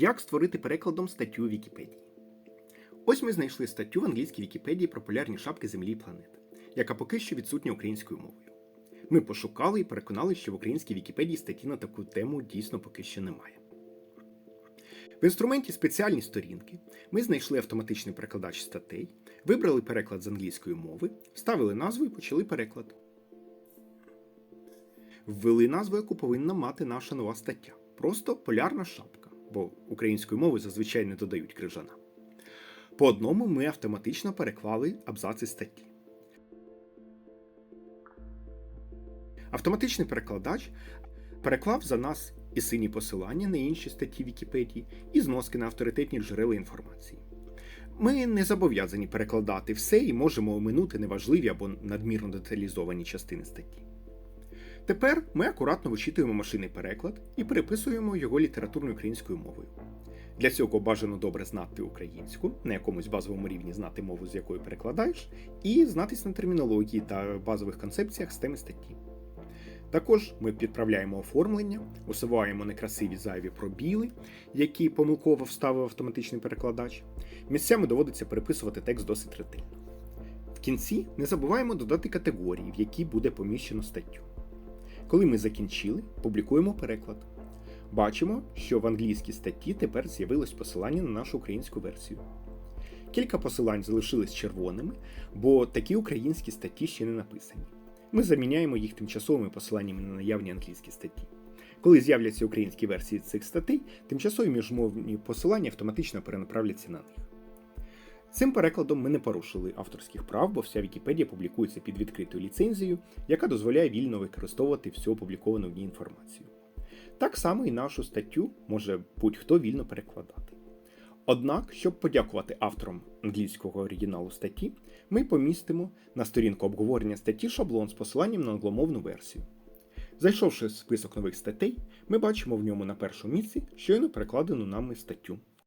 Як створити перекладом статтю Вікіпедії? Ось ми знайшли статтю в англійській Вікіпедії про полярні шапки Землі і планет, яка поки що відсутня українською мовою. Ми пошукали і переконали, що в українській Вікіпедії статті на таку тему дійсно поки що немає. В інструменті спеціальні сторінки ми знайшли автоматичний перекладач статей, вибрали переклад з англійської мови, вставили назву і почали переклад. Ввели назву, яку повинна мати наша нова стаття. Просто полярна шапка, бо українською мовою зазвичай не додають крижана. По одному ми автоматично переклали абзаци статті. Автоматичний перекладач переклав за нас і сині посилання на інші статті Вікіпедії, і зноски на авторитетні джерела інформації. Ми не зобов'язані перекладати все і можемо оминути неважливі або надмірно деталізовані частини статті. Тепер ми акуратно вичитуємо машинний переклад і переписуємо його літературною українською мовою. Для цього бажано добре знати українську, на якомусь базовому рівні знати мову, з якою перекладаєш, і знатись на термінології та базових концепціях з теми статті. Також ми підправляємо оформлення, усуваємо некрасиві зайві пробіли, які помилково вставив автоматичний перекладач. Місцями доводиться переписувати текст досить ретельно. В кінці не забуваємо додати категорії, в які буде поміщено статтю. Коли ми закінчили, публікуємо переклад. Бачимо, що в англійській статті тепер з'явилось посилання на нашу українську версію. Кілька посилань залишились червоними, бо такі українські статті ще не написані. Ми заміняємо їх тимчасовими посиланнями на наявні англійські статті. Коли з'являться українські версії цих статей, тимчасові міжмовні посилання автоматично перенаправляться на них. Цим перекладом ми не порушили авторських прав, бо вся Вікіпедія публікується під відкритою ліцензією, яка дозволяє вільно використовувати всю опубліковану в ній інформацію. Так само і нашу статтю може будь-хто вільно перекладати. Однак, щоб подякувати авторам англійського оригіналу статті, ми помістимо на сторінку обговорення статті шаблон з посиланням на англомовну версію. Зайшовши в список нових статей, ми бачимо в ньому на першому місці щойно перекладену нами статтю.